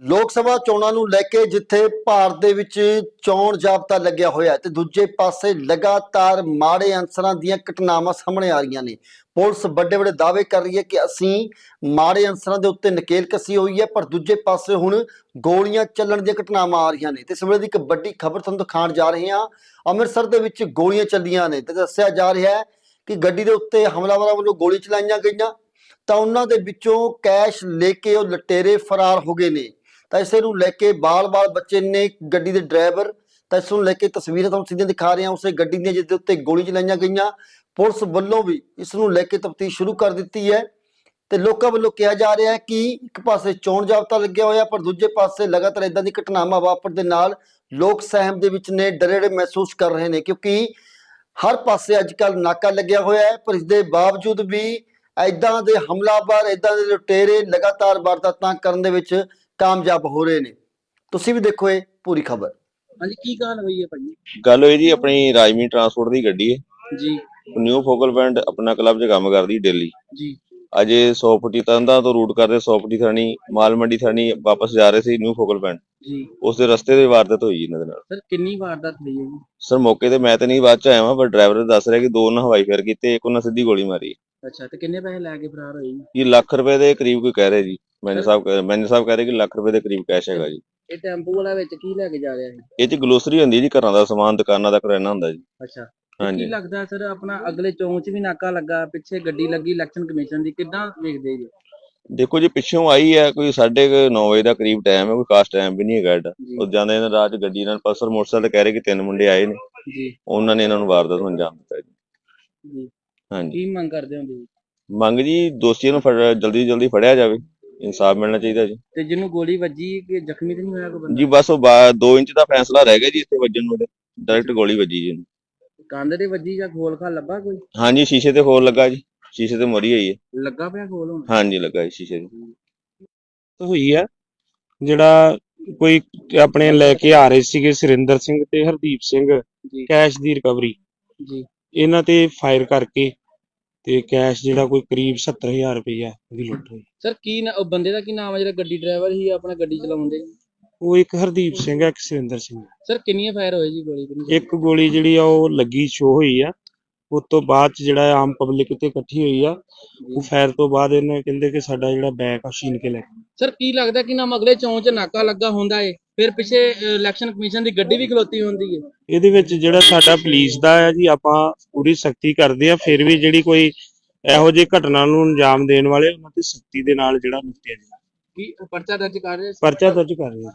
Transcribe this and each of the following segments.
ਲੋਕ ਸਭਾ ਚੋਣਾਂ ਨੂੰ ਲੈ ਕੇ ਜਿੱਥੇ ਭਾਰਤ ਦੇ ਵਿੱਚ ਚੋਣ ਜਾਬਤਾ ਲੱਗਿਆ ਹੋਇਆ ਹੈ ਤੇ ਦੂਜੇ ਪਾਸੇ ਲਗਾਤਾਰ ਮਾੜੇ ਅਨਸਰਾਂ ਦੀਆਂ ਘਟਨਾਵਾਂ ਸਾਹਮਣੇ ਆ ਰਹੀਆਂ ਨੇ। ਪੁਲਿਸ ਵੱਡੇ ਵੱਡੇ ਦਾਅਵੇ ਕਰ ਰਹੀ ਹੈ ਕਿ ਅਸੀਂ ਮਾੜੇ ਅਨਸਰਾਂ ਦੇ ਉੱਤੇ ਨਕੇਲ ਕੱਸੀ ਹੋਈ ਹੈ, ਪਰ ਦੂਜੇ ਪਾਸੇ ਹੁਣ ਗੋਲੀਆਂ ਚੱਲਣ ਦੀਆਂ ਘਟਨਾਵਾਂ ਆ ਰਹੀਆਂ ਨੇ। ਤੇ ਇਸ ਵੇਲੇ ਦੀ ਇੱਕ ਵੱਡੀ ਖਬਰ ਤੁਹਾਨੂੰ ਦਿਖਾਉਣ ਜਾ ਰਹੇ ਹਾਂ। ਅੰਮ੍ਰਿਤਸਰ ਦੇ ਵਿੱਚ ਗੋਲੀਆਂ ਚੱਲੀਆਂ ਨੇ ਤੇ ਦੱਸਿਆ ਜਾ ਰਿਹਾ ਹੈ ਕਿ ਗੱਡੀ ਦੇ ਉੱਤੇ ਹਮਲਾਵਰਾਂ ਵੱਲੋਂ ਗੋਲੀ ਚਲਾਈਆਂ ਗਈਆਂ ਤਾਂ ਉਹਨਾਂ ਦੇ ਵਿੱਚੋਂ ਕੈਸ਼ ਲੈ ਕੇ ਉਹ ਲਟੇਰੇ ਫਰਾਰ ਹੋ ਗਏ ਨੇ। ਤਾਂ ਇਸੇ ਨੂੰ ਲੈ ਕੇ ਬਾਲ-ਬਾਲ ਬੱਚੇ ਨੇ ਗੱਡੀ ਦੇ ਡਰਾਈਵਰ, ਤਾਂ ਇਸ ਨੂੰ ਲੈ ਕੇ ਤਸਵੀਰਾਂ ਤੁਹਾਨੂੰ ਸਿੱਧੀਆਂ ਦਿਖਾ ਰਹੇ ਹਾਂ, ਉਸੇ ਗੱਡੀ ਦੀਆਂ ਜਿਸ ਦੇ ਉੱਤੇ ਗੋਲੀ ਚਲਾਈਆਂ ਗਈਆਂ। ਪੁਲਿਸ ਵੱਲੋਂ ਵੀ ਇਸ ਨੂੰ ਲੈ ਕੇ ਤਫਤੀਸ਼ ਸ਼ੁਰੂ ਕਰ ਦਿੱਤੀ ਹੈ ਤੇ ਲੋਕਾਂ ਵੱਲੋਂ ਕਿਹਾ ਜਾ ਰਿਹਾ ਹੈ ਕਿ ਇੱਕ ਪਾਸੇ ਚੋਣ ਜਾਬਤਾ ਲੱਗਿਆ ਹੋਇਆ, ਪਰ ਦੂਜੇ ਪਾਸੇ ਲਗਾਤਾਰ ਇਦਾਂ ਦੀ ਘਟਨਾਵਾਂ ਵਾਪਰ ਦੇ ਨਾਲ ਲੋਕ ਸਹਿਮ ਦੇ ਵਿੱਚ ਨੇ ਡਰੇ ਡਰੇ ਮਹਿਸੂਸ ਕਰ ਰਹੇ ਨੇ, ਕਿਉਂਕਿ ਹਰ ਪਾਸੇ ਅੱਜ ਕੱਲ ਨਾਕਾ ਲੱਗਿਆ ਹੋਇਆ ਹੈ, ਪਰ ਇਸ ਦੇ ਬਾਵਜੂਦ ਵੀ ਐਦਾਂ ਦੇ ਹਮਲਾਵਰ ਐਦਾਂ ਦੇ ਲੁਟੇਰੇ ਲਗਾਤਾਰ ਵਾਰਦਾਤਾਂ ਕਰਨ ਦੇ ਵਿੱਚ ਕਾਮਯਾਬ ਹੋ ਰਹੇ ਨੇ। ਤੁਸੀਂ ਵੀ ਦੇਖੋ ਇਹ ਪੂਰੀ ਖਬਰ। ਹਾਂਜੀ ਕੀ ਗੱਲ ਹੋਈ ਹੈ ਭਾਜੀ? ਗੱਲ ਹੋਈ ਜੀ ਆਪਣੀ ਰਾਜਮੀ ਟਰਾਂਸਪੋਰਟ ਦੀ ਗੱਡੀ ਹੈ। ਜੀ। ਨਿਊ ਫੋਕਲ ਪੁਆਇੰਟ ਆਪਣਾ ਕਲੱਬ 'ਚ ਕੰਮ ਕਰਦੀ ਡੇਲੀ ਜੀ। ਅੱਜ ਇਹ 100 ਫੁੱਟੀ ਤੰਦਾ ਤੋਂ ਰੂਟ ਕਰਦੇ 100 ਫੁੱਟੀ ਥਾਣੀ ਮਾਲ ਮੰਡੀ ਥਾਣੀ ਵਾਪਸ ਜਾ ਰਹੇ ਸੀ ਨਿਊ ਫੋਕਲ ਪੁਆਇੰਟ ਜੀ। ਉਸ ਦੇ ਰਸਤੇ ਤੇ ਵਾਰਦਾਤ ਹੋਈ ਜੀ ਇਹਨਾਂ ਦੇ ਨਾਲ। ਸਰ ਕਿੰਨੀ ਵਾਰਦਾਤ ਹੋਈ ਹੈ ਜੀ? ਸਰ ਮੌਕੇ ਤੇ ਮੈਂ ਤੇ ਨਹੀਂ ਬਾਅਦ ਚ ਆਇਆ ਵਾਂ ਪਰ ਡਰਾਈਵਰ ਦੱਸ ਰਿਹਾ ਕਿ ਦੋ ਉਹਨਾਂ ਹਵਾਈ ਫੇਰ ਕੀਤੇ ਇੱਕ ਉਹਨਾਂ ਸਿੱਧੀ ਗੋਲੀ ਮਾਰੀ। ਅੱਛਾ ਤੇ ਕਿੰਨੇ ਪੈਸੇ ਲੈ ਕੇ ਫਰਾਰ ਹੋਏ ਜੀ? ਇਹ ਲੱਖ ਰੁਪਏ ਦੇ ਕਰੀਬ ਕੋਈ ਕਹਿ ਰਹੇ ਜੀ। ਮੈਨੇ ਸਾਹਿਬ ਮੈਨੇ ਸਾਹਿਬ ਕਹਿ ਰਹੇ ਕਿ ਲੱਖ ਰੁਪਏ ਦੇ ਕਰੀਬ ਕੈਸ਼ ਹੈਗਾ ਜੀ। ਇਹ ਟੈਂਪੂ ਵਾਲਾ ਵਿੱਚ ਕੀ ਲੈ ਕੇ ਜਾ ਰਿਹਾ ਸੀ ਇਹ ਚ ਗਲੋਸਰੀ ਹੁੰਦੀ ਹੈ ਜੀ ਘਰਾਂ ਦਾ ਸਮਾਨ ਦੁਕਾਨਾਂ ਦਾ ਕਰਿਆਨਾ ਹੁੰਦਾ ਜੀ। ਅੱਛਾ। ਕੀ ਹਾਂਜੀ। ਲੱਗਦਾ ਸਰ ਆਪਣਾ ਅਗਲੇ ਚੌਂਕ 'ਚ ਵੀ ਨਾਕਾ ਲੱਗਾ ਪਿੱਛੇ ਗੱਡੀ ਲੱਗੀ ਇਲੈਕਸ਼ਨ ਕਮਿਸ਼ਨ ਦੀ ਕਿੱਦਾਂ ਵੇਖਦੇ ਜੀ? ਦੇਖੋ ਜੀ ਪਿੱਛੋਂ ਆਈ ਹੈ ਕੋਈ 9:30 ਵਜੇ ਦਾ ਕਰੀਬ ਟਾਈਮ ਹੈ ਕੋਈ ਖਾਸ ਟਾਈਮ ਵੀ ਨਹੀਂ ਹੈਗਾ ਜੀ। ਉਹ ਜਾਂਦੇ ਨੇ ਰਾਤ ਗੱਡੀ ਨਾਲ ਪਲਸਰ ਮੋਟਰਸਾਈਕਲ ਕਹਿ ਰਹੇ ਕਿ ਤਿੰਨ ਮੁੰਡੇ ਆਏ ਨੇ। ਜੀ। ਉਹਨਾਂ ਨੇ ਇਹਨਾਂ ਨੂੰ ਵਾਰਦਾਤ ਨੂੰ ਅੰਜਾਮ ਦਿੱਤਾ ਜੀ। ਜੀ। ਹਾਂਜੀ। ਕੀ ਮੰਗ ਕਰਦੇ ਹੋ ਜੀ ਮੰਗ ਜੀ ਦੋਸ਼ੀਆਂ ਨੂੰ ਜਲਦੀ ਜਲਦੀ ਫੜਿਆ ਜਾਵੇ। ਇਨਸਾਫ ਮਿਲਣਾ ਚਾਹੀਦਾ ਜੀ। ਤੇ ਜਿਹਨੂੰ ਗੋਲੀ ਵੱਜੀ ਕਿ ਜ਼ਖਮੀ ਤੇ ਨਹੀਂ ਹੋਇਆ ਕੋਈ ਬੰਦਾ? ਜੀ ਬਸ ਉਹ 2 ਇੰਚ ਦਾ ਫੈਸਲਾ ਰਹਿ ਗਿਆ ਜੀ ਇੱਥੇ ਵੱਜਣ ਨੂੰ ਡਾਇਰੈਕਟ ਗੋਲੀ ਵੱਜੀ ਜੀ। ਕੰਧ ਤੇ ਵੱਜੀ ਜਾਂ ਖੋਲ ਖਾ ਲੱਭਾ ਕੋਈ? ਹਾਂਜੀ ਸ਼ੀਸ਼ੇ ਤੇ ਹੋਰ ਲੱਗਾ ਜੀ। ਸ਼ੀਸ਼ੇ ਤੇ ਮਰੀ ਹੋਈ ਹੈ। ਲੱਗਾ ਪਿਆ ਖੋਲ ਹੁਣ? ਹਾਂਜੀ ਲੱਗਾ ਜੀ ਸ਼ੀਸ਼ੇ ਤੇ ਹੋਈ ਆ। ਜਿਹੜਾ ਕੋਈ ਆਪਣੇ ਲੈ ਕੇ ਆ ਰਹੇ ਸੀਗੇ ਸੁਰਿੰਦਰ ਸਿੰਘ ਤੇ ਹਰਦੀਪ ਸਿੰਘ ਜੀ। ਕੈਸ਼ ਦੀ ਰਿਕਵਰੀ। ਜੀ। ਇਹਨਾਂ ਤੇ ਫਾਇਰ ਕਰਕੇ ਤੇ ਕੈਸ਼ ਜਿਹੜਾ ਕੋਈ ਕਰੀਬ 70000 ਰੁਪਇਆ ਦੀ ਲੁੱਟ ਹੋਈ। ਸਰ ਕੀ ਨਾ- ਉਹ ਬੰਦੇ ਦਾ ਕੀ ਨਾਮ ਹੈ ਜਿਹੜਾ ਗੱਡੀ ਡਰਾਈਵਰ ਸੀ ਆਪਣਾ ਗੱਡੀ ਚਲਾਉਂਦੇ? ਉਹ ਇੱਕ ਹਰਦੀਪ ਸਿੰਘ ਹੈ ਇੱਕ ਸੁਰਿੰਦਰ ਸਿੰਘ ਸਰ ਕਿੰਨੀਆਂ ਫਾਇਰ ਹੋਏ ਜੀ ਗੋਲੀ ਕਿੰਨੀ ਇੱਕ ਗੋਲੀ ਜਿਹੜੀ ਆ ਉਹ ਲੱਗੀ ਸ਼ੋ ਹੋਈ ਆ। ਉਸ ਤੋਂ ਬਾਅਦ ਚ ਜਿਹੜਾ ਆਮ ਪਬਲਿਕ ਤੇ ਇਕੱਠੀ ਹੋਈ ਆ ਉਹ ਫਾਇਰ ਤੋਂ ਬਾਅਦ ਇਹਨੇ ਕਹਿੰਦੇ ਕਿ ਸਾਡਾ ਜਿਹੜਾ ਬੈਗ ਆ ਛੀਨ ਕੇ ਲੈ ਗਏ। ਸਰ ਕੀ ਲੱਗਦਾ ਕਿ ਨਾਮ ਅਗਲੇ ਚੌਂਕ 'ਚ ਨਾਕਾ ਲੱਗਾ ਹੁੰਦਾ ਏ? ਫਿਰ ਪਿੱਛੇ ਇਲੈਕਸ਼ਨ ਕਮਿਸ਼ਨ ਦੀ ਗੱਡੀ ਵੀ ਖਲੋਤੀ ਹੁੰਦੀ ਏ। ਇਹਦੇ ਵਿੱਚ ਜਿਹੜਾ ਸਾਡਾ ਪੁਲਿਸ ਦਾ ਹੈ ਜੀ ਆਪਾਂ ਪੂਰੀ ਸਖਤੀ ਕਰਦੇ ਆ ਫਿਰ ਵੀ ਜਿਹੜੀ ਕੋਈ ਇਹੋ ਜਿਹੀ ਘਟਨਾ ਨੂੰ ਅੰਜਾਮ ਦੇਣ ਵਾਲੇ ਉਹਨਾਂ ਤੇ ਸਖਤੀ ਦੇ ਨਾਲ ਜਿਹੜਾ ਨਿਪਟਿਆ ਜੀ ਕੀ ਪਰਚਾ ਦਰਜ ਕਰ ਰਹੇ ਪਰਚਾ ਦਰਜ ਕਰ ਰਹੇ ਆ।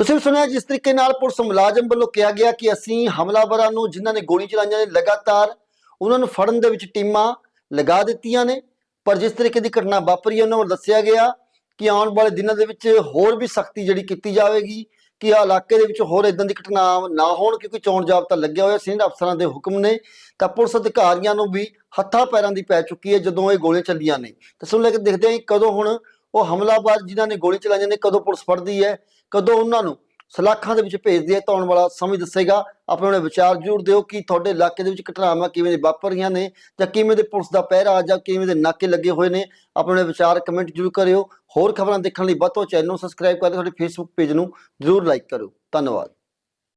ਤੁਸੀਂ ਵੀ ਸੁਣਿਆ ਜਿਸ ਤਰੀਕੇ ਨਾਲ ਪੁਲਿਸ ਮੁਲਾਜ਼ਮ ਵੱਲੋਂ ਕਿਹਾ ਗਿਆ ਕਿ ਅਸੀਂ ਹਮਲਾਵਰਾਂ ਨੂੰ ਜਿਨ੍ਹਾਂ ਨੇ ਗੋਲੀ ਚਲਾਈਆਂ ਨੇ ਲਗਾਤਾਰ ਉਹਨਾਂ ਨੂੰ ਫੜਨ ਦੇ ਵਿੱਚ ਟੀਮਾਂ ਲਗਾ ਦਿੱਤੀਆਂ ਨੇ, ਪਰ ਜਿਸ ਤਰੀਕੇ ਦੀ ਘਟਨਾ ਵਾਪਰੀ ਹੈ, ਉਹਨਾਂ ਵੱਲੋਂ ਦੱਸਿਆ ਗਿਆ ਕਿ ਆਉਣ ਵਾਲੇ ਦਿਨਾਂ ਦੇ ਵਿੱਚ ਹੋਰ ਵੀ ਸਖਤੀ ਜਿਹੜੀ ਕੀਤੀ ਜਾਵੇਗੀ, ਕਿ ਇਹ ਇਲਾਕੇ ਦੇ ਵਿੱਚ ਹੋਰ ਇਦਾਂ ਦੀ ਘਟਨਾ ਨਾ ਹੋਣ, ਕਿਉਂਕਿ ਚੋਣ ਜਾਬਤਾ ਲੱਗਿਆ ਹੋਇਆ, ਸੀਨੀਅਰ ਅਫਸਰਾਂ ਦੇ ਹੁਕਮ ਨੇ, ਤਾਂ ਪੁਲਿਸ ਅਧਿਕਾਰੀਆਂ ਨੂੰ ਵੀ ਹੱਥਾਂ ਪੈਰਾਂ ਦੀ ਪੈ ਚੁੱਕੀ ਹੈ ਜਦੋਂ ਇਹ ਗੋਲੀਆਂ ਚੱਲੀਆਂ ਨੇ। ਤਾਂ ਸੁਣ ਲੈ ਕੇ ਦੇਖਦੇ ਹਾਂ ਕਦੋਂ ਹੁਣ ਉਹ ਹਮਲਾਵਰ ਜਿਨ੍ਹਾਂ ਨੇ ਗੋਲੀ ਚਲਾਈਆਂ ਨੇ, ਕਦੋਂ ਪੁਲਿਸ ਫੜਦੀ ਹੈ, ਕਦੋਂ ਉਹਨਾਂ ਨੂੰ ਸਲਾਖਾਂ ਦੇ ਵਿੱਚ ਭੇਜਦੀ ਹੈ ਤਾਂ ਆਉਣ ਵਾਲਾ ਸਮੇਂ ਦੱਸੇਗਾ। ਆਪਣੇ ਆਪਣੇ ਵਿਚਾਰ ਜ਼ਰੂਰ ਦਿਓ ਕਿ ਤੁਹਾਡੇ ਇਲਾਕੇ ਦੇ ਵਿੱਚ ਘਟਨਾਵਾਂ ਕਿਵੇਂ ਦੇ ਵਾਪਰ ਰਹੀਆਂ ਨੇ ਜਾਂ ਕਿਵੇਂ ਦੇ ਪੁਲਿਸ ਦਾ ਪਹਿਰਾ ਜਾਂ ਕਿਵੇਂ ਦੇ ਨਾਕੇ ਲੱਗੇ ਹੋਏ ਨੇ। ਆਪਣੇ ਵਿਚਾਰ ਕਮੈਂਟ ਜ਼ਰੂਰ ਕਰਿਓ। ਹੋਰ ਖਬਰਾਂ ਦੇਖਣ ਲਈ ਵੱਧ ਤੋਂ ਚੈਨਲ ਨੂੰ ਸਬਸਕ੍ਰਾਈਬ ਕਰਕੇ ਤੁਹਾਡੇ ਫੇਸਬੁੱਕ ਪੇਜ ਨੂੰ ਜ਼ਰੂਰ ਲਾਈਕ ਕਰੋ ਧੰਨਵਾਦ।